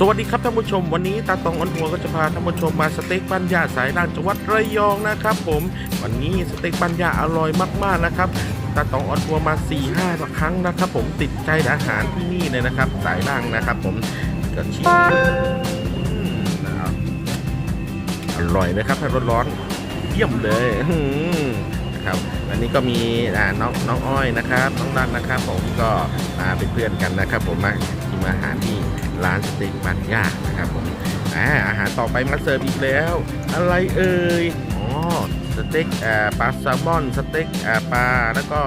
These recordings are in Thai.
สวัสดีครับท่านผู้ชมวันนี้ตาตองออนทัวก็จะพาท่านผู้ชมมาสเต็กบ้านยาสายล่างจังหวัดระยองนะครับผม วันนี้สเต็กบ้านยาอร่อยมากๆนะครับตาตองออนทัวร์มา4ี่ห้าครั้งนะครับ ผมติดใจอาหารที่นี่เลยนะครับ สายล่างนะครับผมก็ชิมอร่อยนะครับถ้าร้อนๆเยี่ยมเลยอื นะครับวันนี้ก็มีน้องน้องอ้อยนะครับน้องรักนะครับผมก็มาเป็นเพื่อนกันนะครับ ผมมาชิมอาหารที่ร้านสเต็กบ้านย่านะครับผมอาอาหารต่อไปมาเสิร์ฟอีกแล้ว อะไรเอ่ยอ๋อสเต็กปลาแซลมอนสเต็กปลาแล้วก็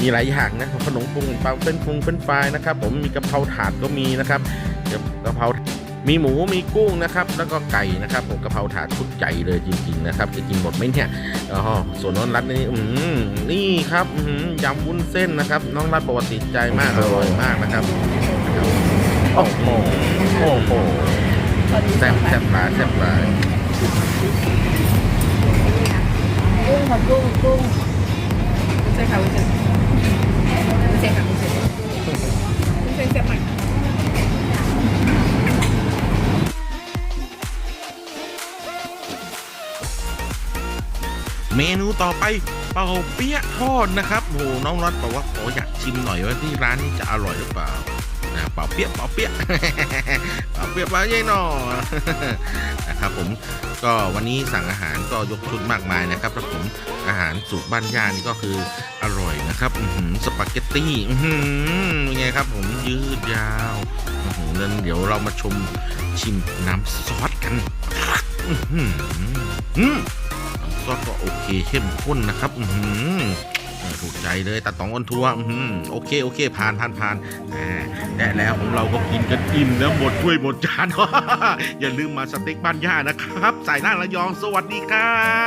มีหลายอย่างนะขนมปรุงปลาเป็นปรุงเป็นไฟรายนะครับ ผมมีกะเพราถาดก็มีนะครับกะเพรา มีหมูมีกุ้งนะครับ แล้วก็ไก่นะครับผมกะเพราถาดชุดใหญ่เลยจริง ๆ นะครับ จะกินหมดไหมเนี่ยอ๋อส่วนน้องรัดนี่อืมนี่ครับอืมยำวุ้นเส้นนะครับ น้องรัดบอกว่าติใจมากอร่อยมากนะครับโอ้โหโอ้โหแซ่บแซ่บปลาแซ่บปลากุ้งค่ะกุ้งกุ้งใช่ค่ะ เมนูต่อไปเป่าเปี๊ยะทอดนะครับโอ้โหน้องรัดบอกว่าขออยากชิมหน่อยว่าที่ร้านนี้จะอร่อยหรือเปล่านะเป่าเปี๊ยะเป่าเปี๊ยะเป่าเปี๊ยะปลาใหญ่หน่อนะครับผมก็วันนี้สั่งอาหารก็ยกชุดมากมายนะครับครับผมอาหารสูตรบ้านย่านี่ก็คืออร่อยนะครับสปาเกตตี้อื้อหือเป็นไงครับผมยืดยาวนั้นเดี๋ยวเรามาชมชิมน้ำซอสกันอืม ซอสก็โอเคเข้มข้นนะครับ อืมถูกใจเลยตาตองอ้นทัวร์อื้อหือโอเคโอเคผ่านผ่านผ่านและแล้วของเราก็กินกันอิ่มแล้วหมดถ้วยหมดจานอย่าลืมมาสเต็กบ้านย่านะครับ สายหน้าระยองสวัสดีครับ